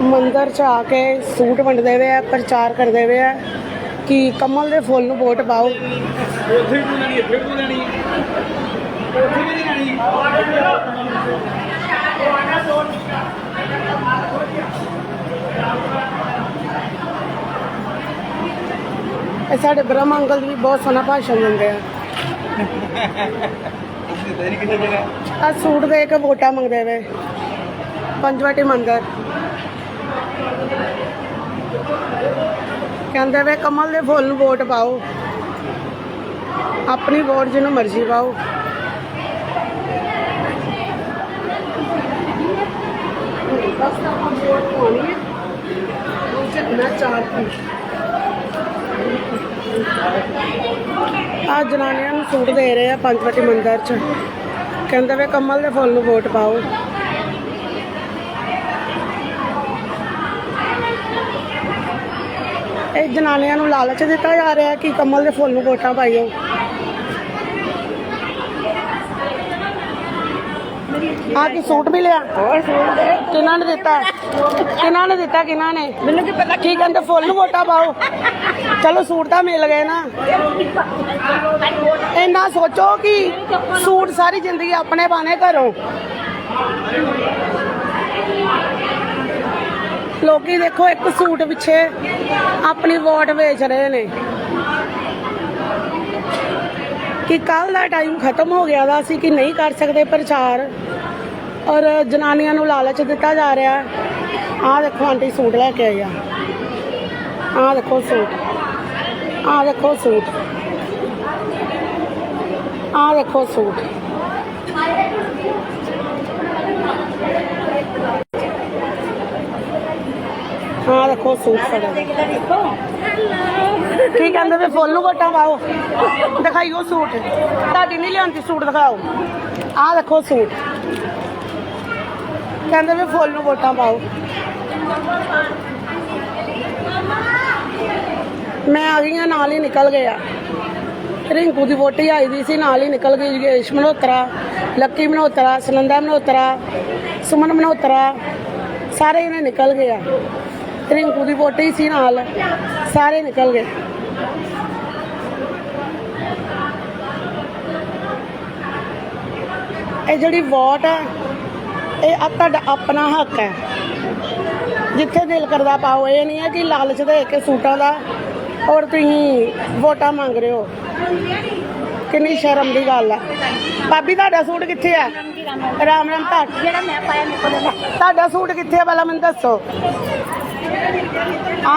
ਮੰਦਰ ਚ ਆ ਕੇ ਸੂਟ ਵੰਡਦੇ ਵੇ ਆ ਪ੍ਰਚਾਰ ਕਰਦੇ ਵੇ ਆ ਕਿ ਕਮਲ ਦੇ ਫੁੱਲ ਨੂੰ ਵੋਟ ਪਾਓ। ਉੱਥੇ ਵੀ ਲੈਣੀ ਇੱਥੇ ਵੀ ਲੈਣੀ। ਉੱਥੇ ਵੀ ਨਹੀਂ ਲੈਣੀ। ਇਹ ਸਾਡੇ ਬ੍ਰਹਮ ਅੰਕਲ ਵੀ ਬਹੁਤ ਸੋਹਣਾ ਭਾਸ਼ਣ ਦਿੰਦੇ ਆ। ਆ ਸੂਟ ਦੇ ਕੇ ਵੋਟਾਂ ਮੰਗਦੇ ਵੇ ਪੰਜਵਟੀ ਮੰਦਰ ਕਹਿੰਦੇ ਵੇ ਕਮਲ ਦੇ ਫੁੱਲ ਨੂੰ ਵੋਟ ਪਾਓ। ਆਪਣੀ ਵੋਟ ਜਿਹਨੂੰ ਮਰਜ਼ੀ ਪਾਓ। ਬਸ ਆਪਾਂ ਵੋਟ ਪਾਉਣੀ ਹੈ। ਉਹ ਚੱਕਣਾ ਚਾਰ ਦੀ ਆ ਜਨਾਨੀਆਂ ਨੂੰ ਸੂਟ ਦੇ ਰਹੇ ਆ ਪੰਜਵਟੀ ਮੰਦਰ ਚ। ਕਹਿੰਦੇ ਵੇ ਕਮਲ ਦੇ ਫੁੱਲ ਨੂੰ ਵੋਟ ਪਾਓ। ਇਹ ਜਨਾਨੀਆਂ ਨੂੰ ਲਾਲਚ ਦਿੱਤਾ ਜਾ ਰਿਹਾ ਕਿ ਕਮਲ ਦੇ ਫੁੱਲ ਨੂੰ ਵੋਟਾਂ ਪਾਈਓ। ਆ ਕੀ ਸੂਟ ਵੀ ਲਿਆ? ਹੋਰ ਸੂਟ ਦੇ। ਕਿਹਨਾਂ ਨੇ ਦਿੱਤਾ? ਕਿਹਨਾਂ ਨੇ ਦਿੱਤਾ ਕਿਹਨਾਂ ਨੇ? ਮੈਨੂੰ ਕੀ ਪਤਾ ਕੀ ਕਹਿੰਦੇ ਫੁੱਲ ਨੂੰ ਵੋਟਾਂ ਪਾਓ। ਚਲੋ ਸੂਟ ਤਾਂ ਮਿਲ ਗਏ ਨਾ। ਇੰਨਾ ਸੋਚੋ ਕਿ ਸੂਟ ਸਾਰੀ ਜ਼ਿੰਦਗੀ ਆਪਣੇ ਪਾਣੇ ਘਰੋਂ। ਲੋਕੀ ਦੇਖੋ ਇੱਕ ਸੂਟ ਪਿੱਛੇ ਆਪਣੀ ਵੋਟ ਵੇਚ ਰਹੇ ਨੇ। ਕਿ ਕੱਲ ਦਾ ਟਾਈਮ ਖਤਮ ਹੋ ਗਿਆ ਦਾ ਸੀ ਕਿ ਨਹੀਂ ਕਰ ਸਕਦੇ ਪ੍ਰਚਾਰ। ਔਰ ਜਨਾਨੀਆਂ ਨੂੰ ਲਾਲਚ ਦਿੱਤਾ ਜਾ ਰਿਹਾ। ਹੈ ਆਹ ਦੇਖੋ ਆਂਟੀ ਸੂਟ ਲੈ ਕੇ ਆਈ ਆ। ਆਹ ਦੇਖੋ ਸੂਟ। ਆਹ ਦੇਖੋ ਸੂਟ। ਆਹ ਦੇਖੋ ਸੂਟ। ਆਹ ਸੂਟ ਫੜਿਆ ਕੀ ਕਹਿੰਦੇ ਵੇ ਫੁੱਲ ਨੂੰ ਵੋਟਾਂ ਪਾਓ ਦਿਖਾਈਓ ਸੂਟ। ਤੁਹਾਡੀ ਨਹੀਂ ਲਿਆਂਦੀ ਸੂਟ, ਦਿਖਾਓ। ਆਹ ਦੇਖੋ ਸੂਟ। ਕਹਿੰਦੇ ਵੇ ਫੁੱਲ ਨੂੰ ਵੋਟਾਂ ਪਾਓ। ਮੈਂ ਆ ਗਈ ਹਾਂ, ਨਾਲ ਹੀ ਨਿਕਲ ਗਿਆ ਰਿੰਕੂ ਦੀ ਵੋਟੀ ਆਈ ਦੀ ਸੀ, ਨਾਲ ਹੀ ਨਿਕਲ ਗਈ ਯਸ਼ ਮਨੋਤਰਾ ਲੱਕੀ ਮਨੋਤਰਾ ਸੁਨੰਦਾ ਮਨੋਤਰਾ ਸੁਮਨ ਮਨੋਤਰਾ ਸਾਰੇ ਇਹਨੇ ਨਿਕਲ ਗਏ ਰਿੰਕੂ ਦੀ ਵੋਟੀ ਸੀ ਨਾਲ। ਸਾਰੇ ਨਿਕਲ ਗਏ। ਇਹ ਜਿਹੜੀ ਵੋਟ ਹੈ ਇਹ ਆ ਤੁਹਾਡਾ ਆਪਣਾ ਹੱਕ ਹੈ। ਜਿੱਥੇ ਦਿਲ ਕਰਦਾ ਪਾਓ। ਇਹ ਨਹੀਂ ਹੈ ਕਿ ਲਾਲਚ ਦੇ ਕੇ ਸੂਟਾਂ ਦਾ ਔਰ ਤੁਸੀਂ ਵੋਟਾਂ ਮੰਗ ਰਹੇ ਹੋ। ਕਿੰਨੀ ਸ਼ਰਮ ਦੀ ਗੱਲ ਹੈ ਭਾਬੀ ਤੁਹਾਡਾ ਸੂਟ ਕਿੱਥੇ ਆ? ਰਾਮ ਰਾਮ ਤੁਹਾਡਾ ਜਿਹੜਾ ਮੈਂ ਪਾਇਆ ਮੇਰੇ ਕੋਲ ਤੁਹਾਡਾ ਸੂਟ ਕਿੱਥੇ ਆ? ਪਹਿਲਾਂ ਮੈਨੂੰ ਦੱਸੋ। ਆ